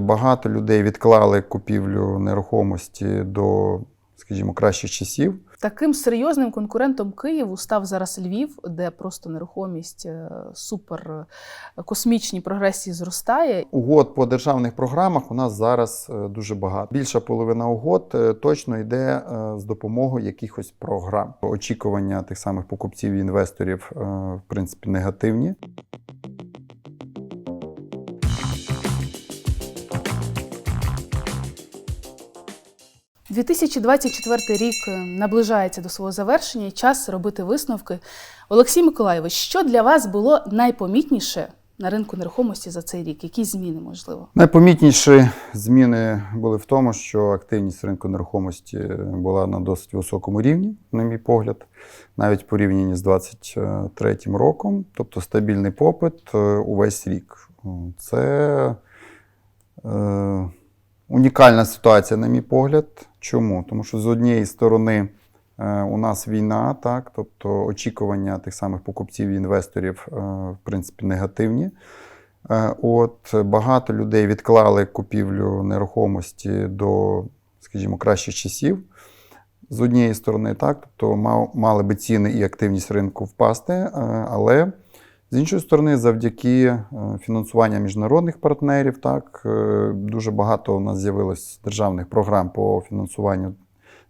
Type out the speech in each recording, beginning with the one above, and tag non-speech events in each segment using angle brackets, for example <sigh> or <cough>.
багато людей відклали купівлю нерухомості до, скажімо, кращих часів. Таким серйозним конкурентом Києву став зараз Львів, де просто нерухомість е, супер е, космічній прогресії зростає. Угод по державних програмах у нас зараз е, дуже багато. Більша половина угод точно йде з допомогою якихось програм. Очікування тих самих покупців і інвесторів, в принципі, негативні. – 2024 рік е, наближається до свого завершення і час робити висновки. Олексій Миколайович, що для вас було найпомітніше на ринку нерухомості за цей рік? Які зміни можливо? Найпомітніші зміни були в тому, що активність ринку нерухомості була на досить високому рівні, на мій погляд, навіть порівняні з 2023 роком, тобто стабільний попит е, увесь рік. Це е, унікальна ситуація, на мій погляд. Чому? Тому що з однієї сторони е, у нас війна, так, тобто очікування тих самих покупців і інвесторів, е, в принципі, негативні. Е, От багато людей відклали купівлю нерухомості до, скажімо, кращих часів. З однієї сторони, так, тобто мали би ціни і активність ринку впасти, але з іншої сторони, завдяки е, фінансуванню міжнародних партнерів, так, е, дуже багато у нас з'явилось державних програм по фінансуванню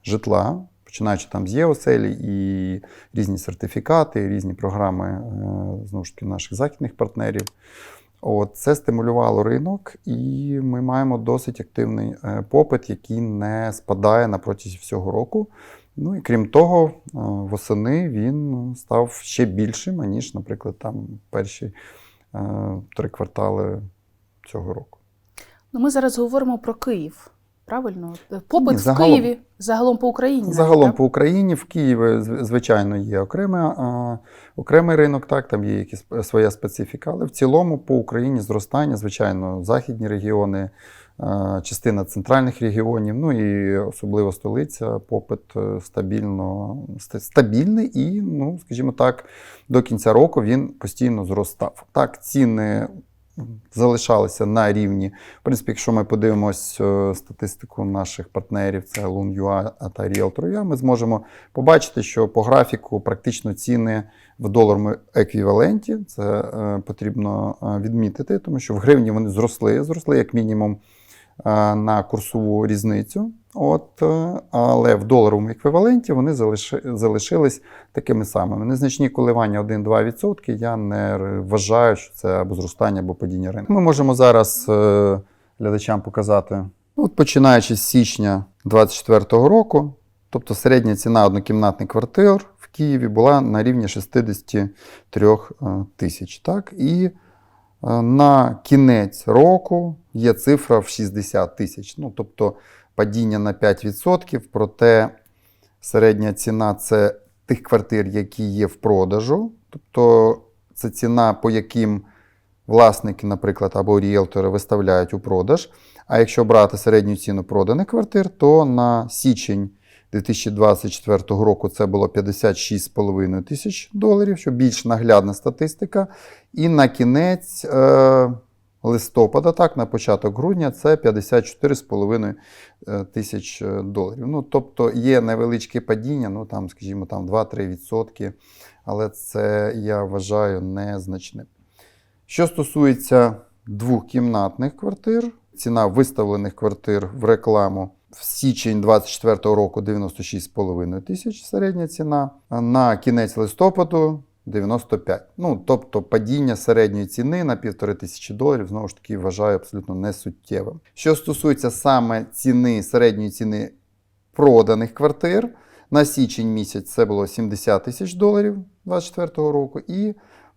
житла, починаючи там з ЄОСЕЛі і різні сертифікати, різні програми е, знову ж таки наших західних партнерів. От, це стимулювало ринок, і ми маємо досить активний попит, який не спадає на протязі всього року. Ну і крім того, е, восени він став ще більшим, аніж, наприклад, там перші е, три квартали цього року. Ну, ми зараз говоримо про Київ. Правильно? Попит Ні, в. Києві загалом по Україні. навіть, Загалом так? по Україні в Києві, звичайно, є окремий, окремий ринок, так, там є якісь е, своя специфіка, але в цілому по Україні зростання, звичайно, західні регіони, частина центральних регіонів, ну і особливо столиця, попит е, стабільно, стабільний і, ну, скажімо так, до кінця року він постійно зростав. Так, ціни залишалися на рівні. В принципі, якщо ми подивимось е, статистику наших партнерів, це Loon.ua та Realtor.ua, ми зможемо побачити, що по графіку практично ціни в доларному еквіваленті. Це е, потрібно е, відмітити, тому що в гривні вони зросли, зросли як мінімум е, на курсову різницю. От, е, але в доларовому еквіваленті вони залиши, залишились такими самими. Незначні коливання 1-2%. Я не вважаю, що це або зростання, або падіння ринку. Ми можемо зараз е, глядачам показати, ну, от починаючи з січня 2024 року, тобто середня ціна однокімнатних квартир в Києві була на рівні 63 е, тисяч. Так? І е, на кінець року є цифра в 60 тисяч. Ну, тобто падіння на 5%, проте середня ціна це тих квартир, які є в продажу. Тобто це ціна, по яким власники, наприклад, або ріелтори виставляють у продаж. А якщо брати середню ціну проданих квартир, то на січень 2024 року це було 56,5 тисяч доларів, що більш наглядна статистика. І на кінець е, листопада, так, на початок грудня, це 54,5 е, тисяч е, доларів. Ну, тобто є невеличке падіння, ну там, скажімо, там 2-3%, але це я вважаю незначним. Що стосується двохкімнатних квартир, ціна виставлених квартир в рекламу в січень 2024 року 96,5 тисяч середня ціна, на кінець листопаду 95. Ну, тобто падіння середньої ціни на півтори тисячі доларів, знову ж таки, вважаю абсолютно несуттєвим. Що стосується саме ціни, середньої ціни проданих квартир, на січень місяць це було 70 тисяч доларів 2024 року, і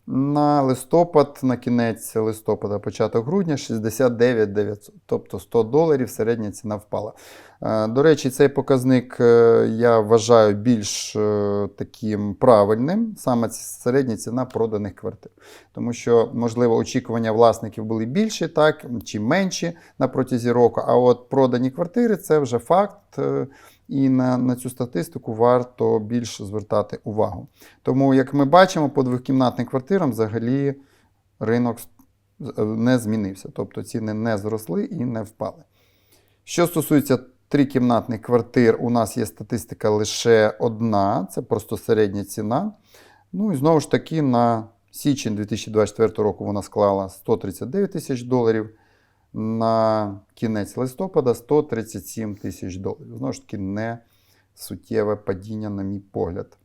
на листопад, на кінець листопада, початок грудня 69 900, тобто 100 доларів середня ціна впала. Е, До речі, цей показник е, я вважаю більш е, таким правильним, саме середня ціна проданих квартир. Тому що, можливо, очікування власників були більші, так, чи менші на протязі року, а от продані квартири це вже факт. І на, на цю статистику варто більше звертати увагу. Тому, як ми бачимо, по двохкімнатним квартирам взагалі ринок е, не змінився. Тобто ціни не зросли і не впали. Що стосується трикімнатних квартир, у нас є статистика лише одна, це просто середня ціна. Ну і знову ж таки, на січень 2024 року вона склала 139 тисяч доларів. На кінець листопада 137 тисяч доларів. Знову ж таки, не суттєве падіння, на мій погляд.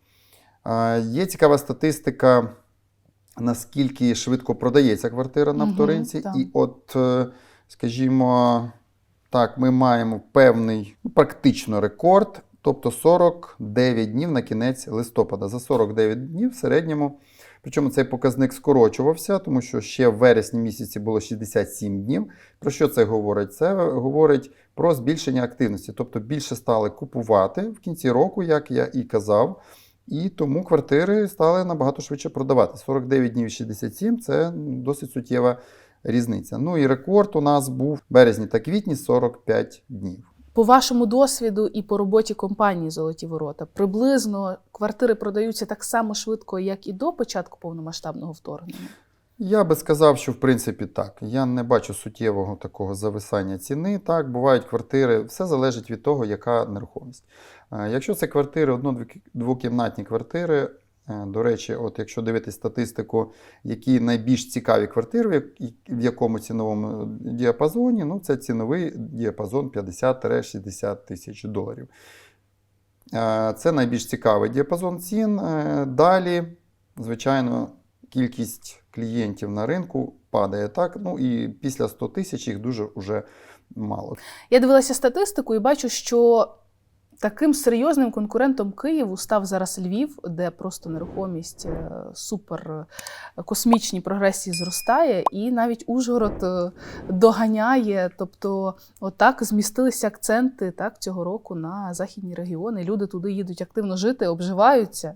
Є цікава статистика, наскільки швидко продається квартира на вторинці. так. І от, е, скажімо, так, ми маємо певний ну, практично рекорд, тобто 49 днів на кінець листопада. За 49 днів в середньому. Причому цей показник скорочувався, тому що ще в вересні місяці було 67 днів. Про що це говорить? Це говорить про збільшення активності, тобто більше стали купувати в кінці року, як я і казав. І тому квартири стали набагато швидше продавати. 49 днів і 67 це досить суттєва різниця. Ну і рекорд у нас був в березні та квітні 45 днів. По вашому досвіду і по роботі компанії Золоті ворота приблизно квартири продаються так само швидко, як і до початку повномасштабного вторгнення. Я би сказав, що в принципі так. Я не бачу суттєвого такого зависання ціни. Так, бувають квартири, все залежить від того, яка нерухомість. Е, Якщо це квартири, одно-двокімнатні квартири, до речі, от якщо дивитись статистику, які найбільш цікаві квартири, в якому ціновому діапазоні, ну це ціновий діапазон 50-60 тисяч доларів. Е, Це найбільш цікавий діапазон цін. Е, Далі, звичайно, кількість клієнтів на ринку падає так. Ну і після 100 тисяч їх дуже уже мало. Я дивилася статистику і бачу, що таким серйозним конкурентом Києву став зараз Львів, де просто нерухомість е, супер е, космічній прогресії зростає, і навіть Ужгород е, доганяє. Тобто, отак змістилися акценти так цього року на західні регіони. Люди туди їдуть активно жити, обживаються.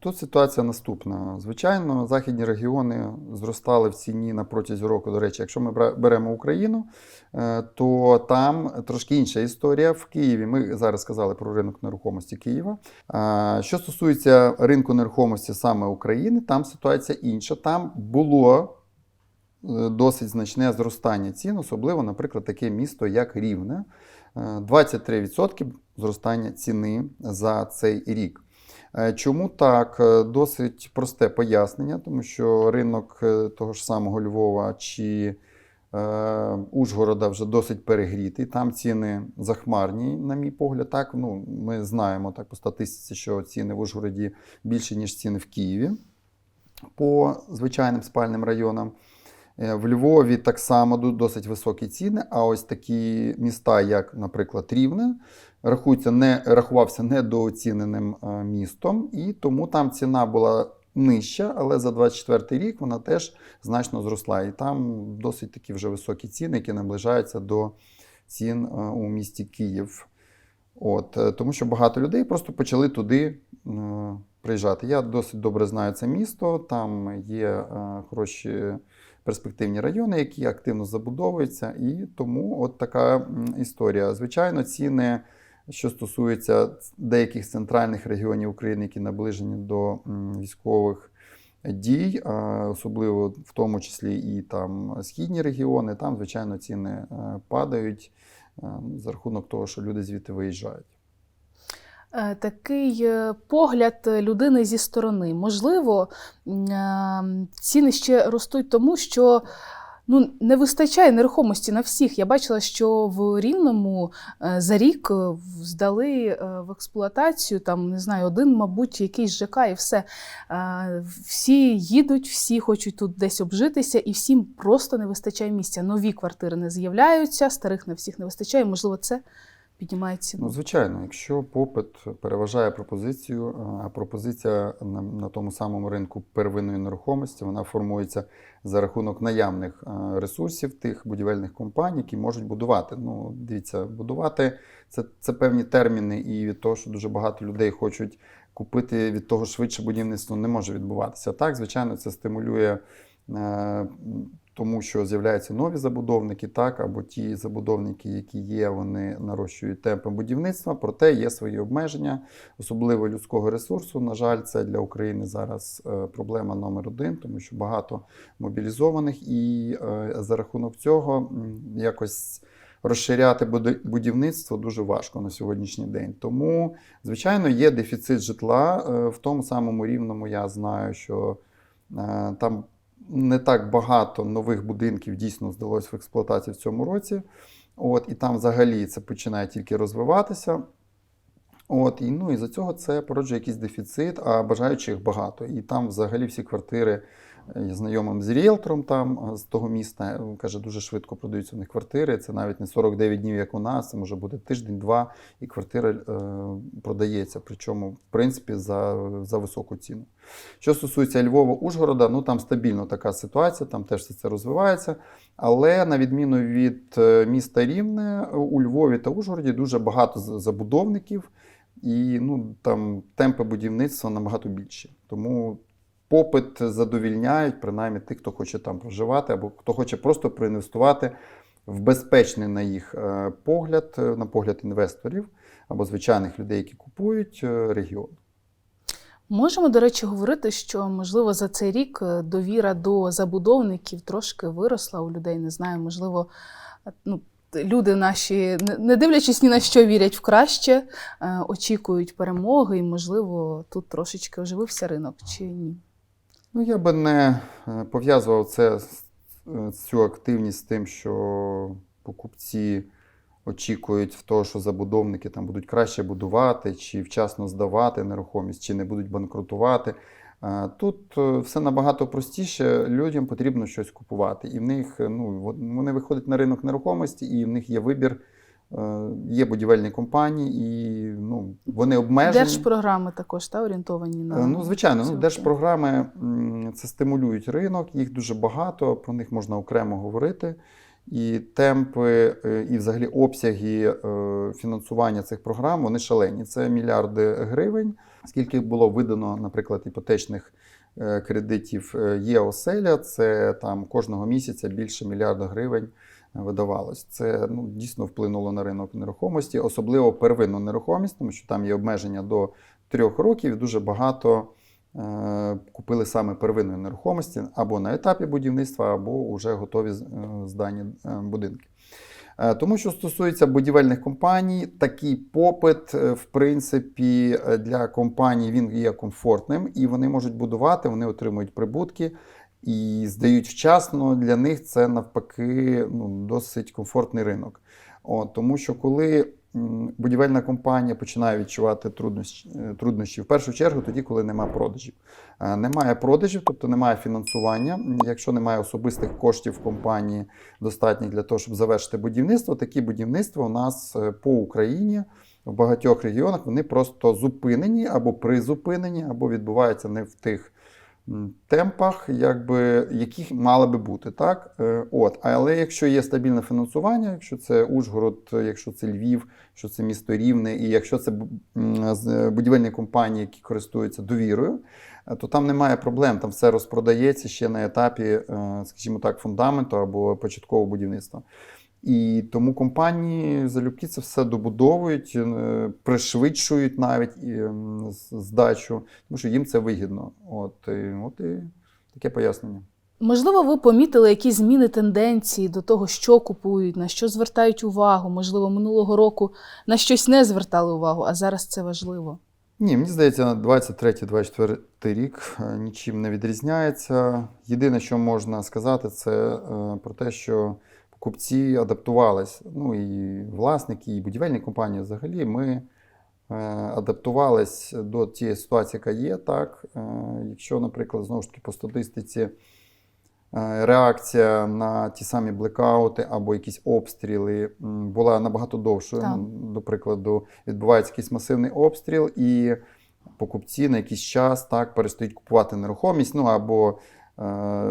Тут ситуація наступна. Звичайно, західні регіони зростали в ціні на протязі року. До речі, якщо ми беремо Україну, то там трошки інша історія. В Києві ми зараз сказали про ринок нерухомості Києва. Е, Що стосується ринку нерухомості саме України, там ситуація інша. Там було е, досить значне зростання цін, особливо, наприклад, таке місто, як Рівне. Е, 23% зростання ціни за цей рік. Е, Чому так? Е, Досить просте пояснення, тому що ринок е, того ж самого Львова чи е, Ужгорода вже досить перегрітий. Там ціни захмарні, на мій погляд. Так, ну, ми знаємо так по статистиці, що ціни в Ужгороді більші, ніж ціни в Києві по звичайним спальним районам. Е, В Львові так само досить високі ціни, а ось такі міста, як, наприклад, Рівне, рахуються не, рахувався недооціненим е, містом, і тому там ціна була нижча, але за 24 рік вона теж значно зросла. І там досить такі вже високі ціни, які наближаються до цін е, у місті Київ. От, е, тому що багато людей просто почали туди е, приїжджати. Я досить добре знаю це місто, там є хороші перспективні райони, які активно забудовуються, і тому от така історія. Звичайно, ціни, що стосується деяких центральних регіонів України, які наближені до військових дій, особливо в тому числі і там східні регіони, там, звичайно, ціни е, падають е, за рахунок того, що люди звідти виїжджають. Е, Такий погляд людини зі сторони. Можливо, ціни ще ростуть тому, що ну, не вистачає нерухомості на всіх. Я бачила, що в Рівному е, за рік е, здали е, в експлуатацію там, не знаю, один, мабуть, якийсь ЖК і все. Всі їдуть, всі хочуть тут десь обжитися, і всім просто не вистачає місця. Нові квартири не з'являються, старих на всіх не вистачає. Можливо, це піднімає ціну. Ну, звичайно, якщо попит переважає пропозицію, е, а пропозиція на, на тому самому ринку первинної нерухомості вона формується за рахунок наявних е, ресурсів тих будівельних компаній, які можуть будувати. Ну, дивіться, будувати це, це певні терміни, і від того, що дуже багато людей хочуть купити від того швидше будівництво не може відбуватися. Так, звичайно, це стимулює. Тому що з'являються нові забудовники, так, або ті забудовники, які є, вони нарощують темпи будівництва, проте є свої обмеження, особливо людського ресурсу. На жаль, це для України зараз е, проблема номер один, тому що багато мобілізованих, і е, за рахунок цього якось розширяти будівництво дуже важко на сьогоднішній день. Тому, звичайно, є дефіцит житла е, в тому самому рівному. Я знаю, що там не так багато нових будинків дійсно здалось в експлуатацію в цьому році. От, і там взагалі це починає тільки розвиватися. От, і, ну, і за цього це породжує якийсь дефіцит, а бажаючих багато. І там взагалі всі квартири, знайомим з ріелтором там е, з того міста, е, каже, дуже швидко продаються в них квартири. Це навіть не 49 днів, як у нас, це може бути тиждень-два, і квартира е, продається. Причому, в принципі, за, за високу ціну. Що стосується Львова, Ужгорода, ну там стабільно така ситуація, там теж все це розвивається. Але на відміну від е, міста Рівне, у Львові та Ужгороді дуже багато забудовників, і ну, там темпи будівництва набагато більші. Тому попит задовільняють, принаймні тих, хто хоче там проживати, або хто хоче просто проінвестувати в безпечний на їх е, погляд, е, на погляд інвесторів або звичайних людей, які купують е, регіон. Можемо, до речі, говорити, що можливо за цей рік довіра до забудовників трошки виросла у людей. Не знаю, можливо, ну, люди наші, не- дивлячись ні на що, вірять в краще, очікують перемоги, і, можливо, тут трошечки оживився ринок чи ні. Ну, я би не е, пов'язував це е, цю активність з тим, що покупці очікують в того, що забудовники там будуть краще будувати, чи вчасно здавати нерухомість, чи не будуть банкрутувати. Е, Тут все набагато простіше. Людям потрібно щось купувати. І в них ну, вони виходять на ринок нерухомості, і в них є вибір. Е, Є будівельні компанії, і ну, вони обмежені. Держпрограми також та, орієнтовані на Е, Ну, звичайно, ну, держпрограми це стимулюють ринок, їх дуже багато, про них можна окремо говорити. І темпи, е, і взагалі обсяги фінансування цих програм вони шалені. Це мільярди гривень. Скільки було видано, наприклад, іпотечних кредитів є оселя, це там кожного місяця більше мільярда гривень видавалось. Це ну, дійсно вплинуло на ринок нерухомості, особливо первинну нерухомість, тому що там є обмеження до трьох років. і Дуже багато е, купили саме первинної нерухомості або на етапі будівництва, або вже готові е, здані е, будинки. Тому що стосується будівельних компаній, такий попит, в принципі, для компаній він є комфортним, і вони можуть будувати, вони отримують прибутки і здають вчасно. Для них це навпаки ну, досить комфортний ринок. От, тому що коли будівельна компанія починає відчувати труднощі, е, труднощі в першу чергу, тоді, коли немає продажів. Е, Немає продажів, тобто немає фінансування. Якщо немає особистих коштів в компанії достатніх для того, щоб завершити будівництво, такі будівництва у нас е, по Україні в багатьох регіонах вони просто зупинені або призупинені, або відбуваються не в тих темпах, якби, яких мали би бути. Так? Е, От. Але якщо є стабільне фінансування, якщо це Ужгород, якщо це Львів, якщо це місто Рівне, і якщо це з- будівельні компанії, які користуються довірою, е, то там немає проблем. Там все розпродається ще на етапі, е, скажімо так, фундаменту або початкового будівництва. І тому компанії залюбки це все добудовують, е, пришвидшують навіть і, здачу, тому що їм це вигідно. От, і, от і таке пояснення. Можливо, ви помітили якісь зміни тенденції до того, що купують, на що звертають увагу. Можливо, минулого року на щось не звертали увагу, а зараз це важливо. Ні, мені здається, 23-24 рік е, нічим не відрізняється. Єдине, що можна сказати, це е, про те, що покупці адаптувались. Ну і власники, і будівельні компанії взагалі. Ми е, адаптувались до тієї ситуації, яка є. Так, Е, якщо, наприклад, знову ж таки по статистиці. е, Реакція на ті самі блекаути або якісь обстріли була набагато довшою. Так. До прикладу, відбувається якийсь масивний обстріл, і покупці на якийсь час так перестають купувати нерухомість, ну або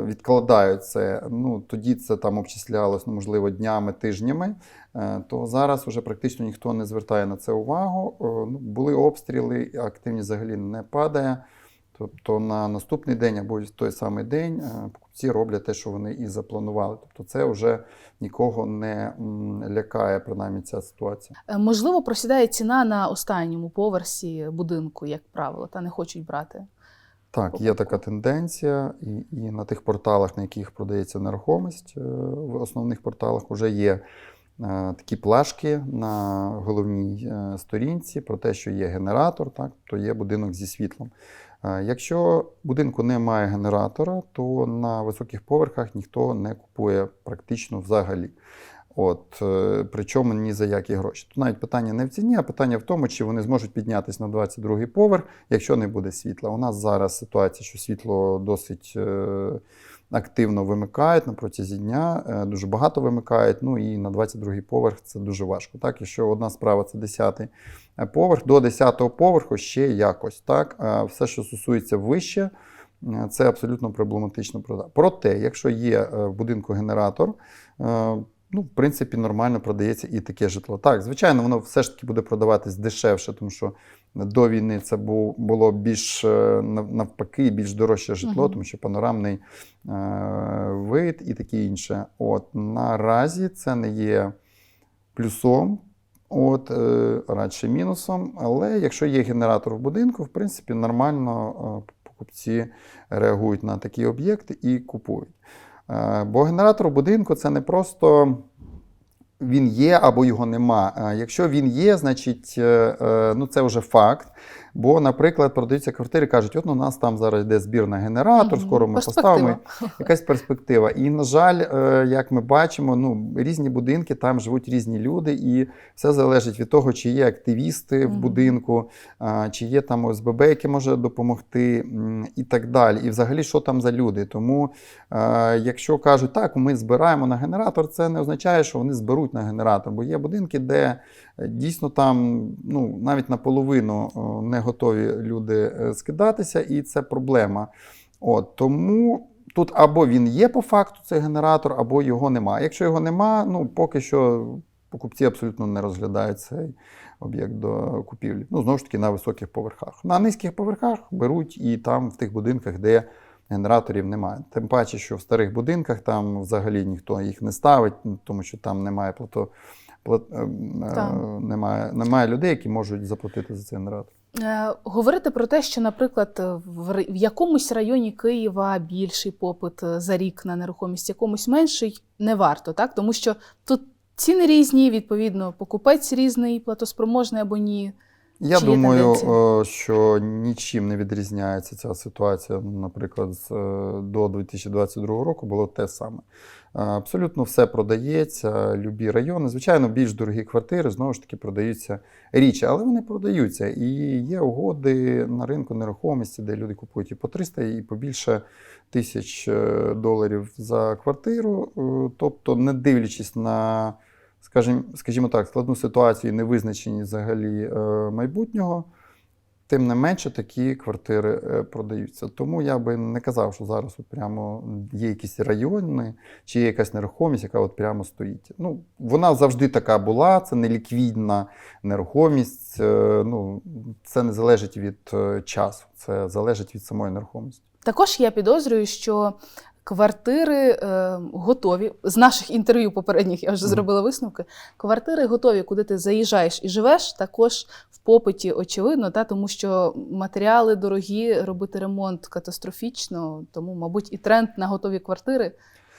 відкладають це. Ну тоді це там обчислялось, ну, можливо, днями, тижнями. Е, то зараз вже практично ніхто не звертає на це увагу. Е, ну, були обстріли, активність взагалі не падає. Тобто на наступний день або в той самий день е, покупці роблять те, що вони і запланували. Тобто це вже нікого не лякає, принаймні ця ситуація. Е, Можливо, просідає ціна на останньому поверсі будинку, як правило, та не хочуть брати. Так, є така тенденція, і, і на тих порталах, на яких продається нерухомість, е, в основних порталах вже є е, такі плашки на головній е, сторінці про те, що є генератор, так, то є будинок зі світлом. Якщо будинку немає генератора, то на високих поверхах ніхто не купує практично взагалі. От, е, причому ні за які гроші. Тут навіть питання не в ціні, а питання в тому, чи вони зможуть піднятися на 22-й поверх, якщо не буде світла. У нас зараз ситуація, що світло досить е, активно вимикають на протязі дня, е, дуже багато вимикають. Ну і на 22-й поверх це дуже важко. Так, якщо одна справа це 10-й поверх, до 10-го поверху ще якось. Так, а все, що стосується вище. Це абсолютно проблематично. Проте, якщо є в будинку генератор, ну, в принципі, нормально продається і таке житло. Так, звичайно, воно все ж таки буде продаватись дешевше, тому що до війни це було більш е, навпаки, більш дорожче житло, Мгм. тому що панорамний е, вид і таке інше. От наразі це не є плюсом. От, е, радше мінусом, але якщо є генератор в будинку, в принципі, нормально е, покупці реагують на такі об'єкти і купують. Е, Бо генератор будинку це не просто він є або його нема. Е, Якщо він є, значить е, ну, це вже факт. Бо, наприклад, продаються квартири, кажуть, от у нас там зараз йде збір на генератор, скоро ми поставимо. <laughs> Якась перспектива. І, на жаль, е, як ми бачимо, ну, різні будинки, там живуть різні люди, і все залежить від того, чи є активісти в будинку, чи є там ОСББ, яке може допомогти, і так далі. І взагалі, що там за люди. Тому, е, якщо кажуть, так, ми збираємо на генератор, це не означає, що вони зберуть на генератор, бо є будинки, де дійсно там ну, навіть наполовину не готові люди е, скидатися, і це проблема. От, тому тут або він є по факту, цей генератор, або його нема. Якщо його нема, ну поки що покупці абсолютно не розглядають цей об'єкт до купівлі. Ну, знову ж таки, на високих поверхах. На низьких поверхах беруть і там, в тих будинках, де генераторів немає. Тим паче, що в старих будинках там взагалі ніхто їх не ставить, тому що там немає плато. Е, е. Немає, немає людей, які можуть заплатити за цей генератор. Говорити про те, що, наприклад, в якомусь районі Києва більший попит е, за рік на нерухомість, якомусь менший, не варто, так? Тому що тут ціни різні, відповідно, покупець різний, платоспроможний або ні. Я Чи думаю, що нічим не відрізняється ця ситуація. Наприклад, до 2022 року було те саме. Абсолютно все продається, любі райони. Звичайно, більш дорогі квартири знову ж таки продаються рідше, але вони продаються. І є угоди на ринку нерухомості, де люди купують і по 300, і по більше тисяч е, доларів за квартиру. Е, Тобто, не дивлячись на скажімо, скажімо так, складну ситуацію і невизначеність взагалі е, майбутнього, тим не менше такі квартири е, продаються. Тому я би не казав, що зараз от прямо є якісь райони чи є якась нерухомість, яка от прямо стоїть. Ну, вона завжди така була, це не ліквідна нерухомість. е, Ну, це не залежить від е, часу, це залежить від самої нерухомості. Також я підозрюю, що квартири е, готові. З наших інтерв'ю попередніх я вже Мгм. зробила висновки. Квартири готові, куди ти заїжджаєш і живеш, також в попиті, очевидно, та, тому що матеріали дорогі, робити ремонт катастрофічно, тому, мабуть, і тренд на готові квартири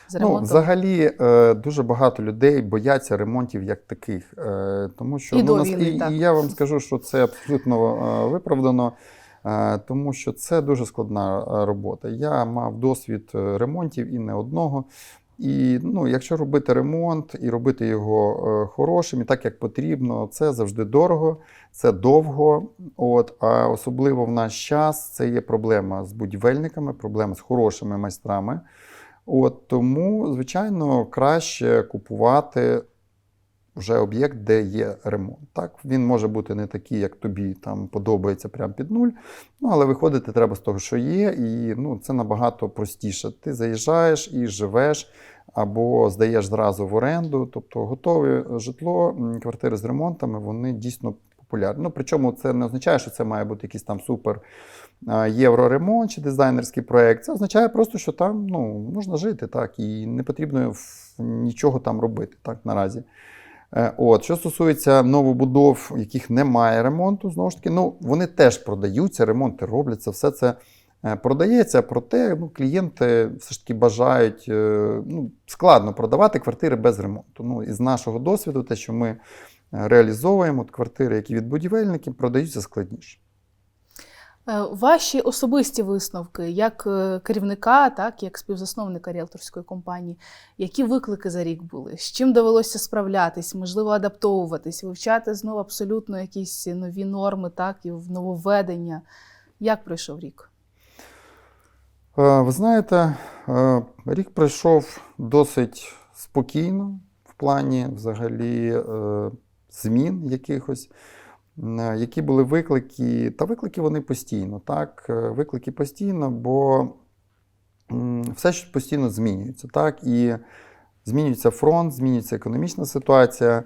з Ну, взагалі е, дуже багато людей бояться ремонтів як таких. Е, тому що І ну, до нас- і, так. і я вам скажу, що це абсолютно е, виправдано, тому що це дуже складна е, робота. Я мав досвід е, ремонтів і не одного. І ну, якщо робити ремонт і робити його е, хорошим і так, як потрібно, це завжди дорого, це довго. От, а особливо в наш час це є проблема з будівельниками, проблема з хорошими майстрами. От, тому, звичайно, краще купувати вже об'єкт, де є ремонт. Так, він може бути не такий, як тобі там подобається прямо під нуль. Ну, але виходити треба з того, що є, і ну, це набагато простіше. Ти заїжджаєш і живеш або здаєш зразу в оренду. Тобто готове житло, квартири з ремонтами, вони дійсно популярні. Ну, причому це не означає, що це має бути якийсь там супер євроремонт чи дизайнерський проєкт. Це означає просто, що там ну, можна жити, так, і не потрібно нічого там робити так, наразі. Е, От, що стосується новобудов, яких немає ремонту, знову ж таки, ну, вони теж продаються, ремонти робляться, все це е, продається, проте ну, клієнти все ж таки бажають е, ну, складно продавати квартири без ремонту. Ну, із нашого досвіду, те, що ми реалізовуємо, от квартири, які від будівельників, продаються складніше. Е, Ваші особисті висновки як е, керівника, так як співзасновника ріелторської компанії, які виклики за рік були? З чим довелося справлятись, можливо, адаптовуватись, вивчати знову абсолютно якісь нові норми, так і нововведення. Як пройшов рік? Е, Ви знаєте, рік пройшов досить спокійно в плані взагалі змін якихось. Е, Які були виклики? Та виклики вони постійно, так? Е, Виклики постійно, бо все ж постійно змінюється, так? І змінюється фронт, змінюється економічна ситуація,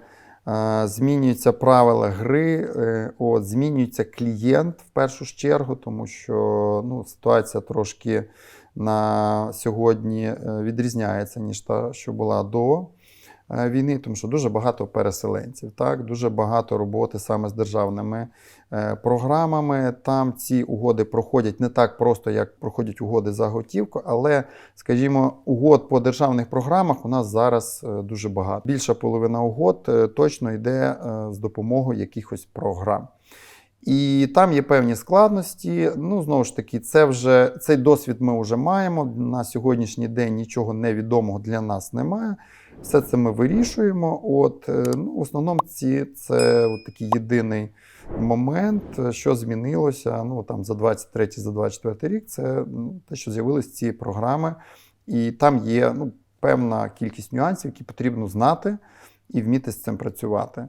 е, змінюються правила гри, от, змінюється клієнт в першу чергу, тому що ну, ситуація трошки на сьогодні відрізняється, ніж та, що була до війни, тому що дуже багато переселенців, так? дуже багато роботи саме з державними е, програмами. Там ці угоди проходять не так просто, як проходять угоди за готівку, але, скажімо, угод по державних програмах у нас зараз е, дуже багато. Більша половина угод е, точно йде е, з допомогою якихось програм. І там є певні складності. Ну, знову ж таки, це вже цей досвід ми вже маємо. На сьогоднішній день нічого невідомого для нас немає. Все це ми вирішуємо. От, е, ну, в основному ці, це от такий єдиний момент, що змінилося ну, там, за 23 за 24 рік. Це ну, те, що з'явились ці програми, і там є ну, певна кількість нюансів, які потрібно знати і вміти з цим працювати.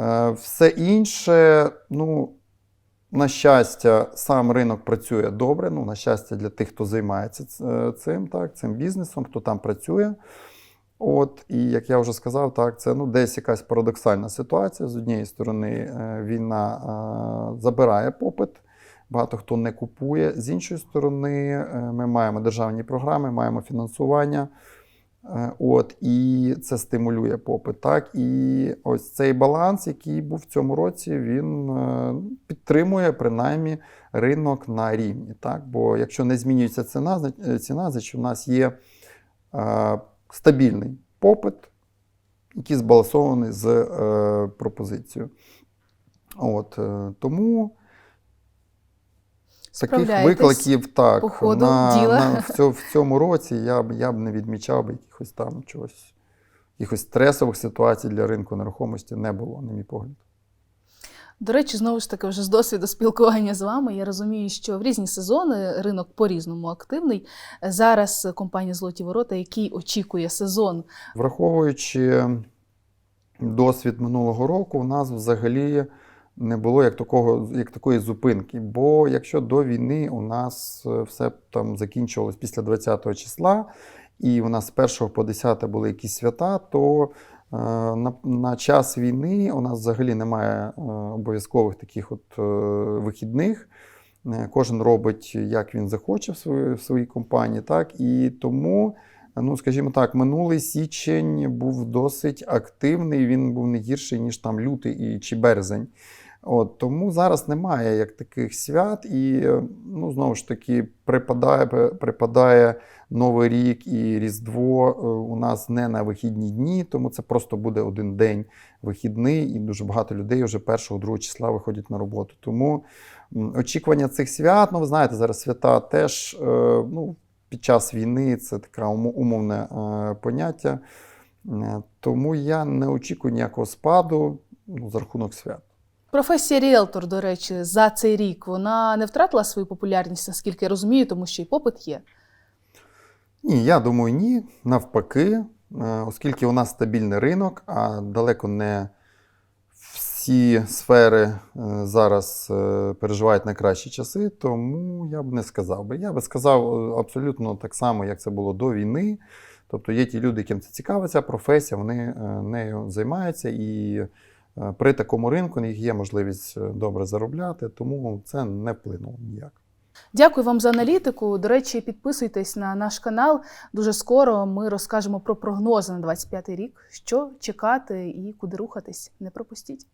Е, Все інше, ну, на щастя, сам ринок працює добре. Ну, на щастя, для тих, хто займається е, цим, так, цим бізнесом, хто там працює. От, і як я вже сказав, так, це ну, десь якась парадоксальна ситуація. З однієї сторони, е, війна е, забирає попит, багато хто не купує. З іншої сторони, е, ми маємо державні програми, маємо фінансування. От, і це стимулює попит. Так? І ось цей баланс, який був в цьому році, він підтримує принаймні ринок на рівні. Так? Бо якщо не змінюється ціна, ціна значить у нас є стабільний попит, який збалансований з е, пропозицією. От, е, тому таких викликів так, по на, діла. на, в, цьому, в цьому році я б, я б не відмічав би якихось там чогось, якихось стресових ситуацій для ринку нерухомості не було, на мій погляд. До речі, знову ж таки, вже з досвіду спілкування з вами, я розумію, що в різні сезони ринок по-різному активний. Зараз компанія Золоті Ворота, який очікує сезон, Враховуючи досвід минулого року, у нас взагалі не було як, такого, як такої зупинки. Бо якщо до війни у нас все там закінчувалось після 20-го числа, і у нас з 1 по 10 були якісь свята, то на, на час війни у нас взагалі немає е, обов'язкових таких от е, вихідних. Е, Кожен робить, як він захоче в своїй, в своїй компанії, так і тому ну, скажімо так, минулий січень був досить активний, він був не гірший, ніж там лютий і чи березень. От, тому зараз немає як таких свят, і е, ну, знову ж таки припадає, припадає Новий рік і Різдво е, у нас не на вихідні дні, тому це просто буде один день вихідний, і дуже багато людей вже 1-2 числа виходять на роботу. Тому очікування цих свят, ну ви знаєте, зараз свята теж е, ну, під час війни це таке умовне поняття. Тому я не очікую ніякого спаду ну, за рахунок свят. Професія ріелтор, до речі, за цей рік вона не втратила свою популярність, наскільки я розумію, тому що і попит є. Ні, я думаю, ні. Навпаки, Е, оскільки у нас стабільний ринок, а далеко не всі сфери е, зараз е, переживають найкращі часи, тому я б не сказав би. Я би сказав абсолютно так само, як це було до війни. Тобто є ті люди, яким це цікава ця професія, вони нею займаються і при такому ринку є можливість е, добре заробляти, тому це не вплинуло ніяк. Дякую вам за аналітику. До речі, підписуйтесь на наш канал. Дуже скоро ми розкажемо про прогнози на 25 рік, що чекати і куди рухатись. Не пропустіть.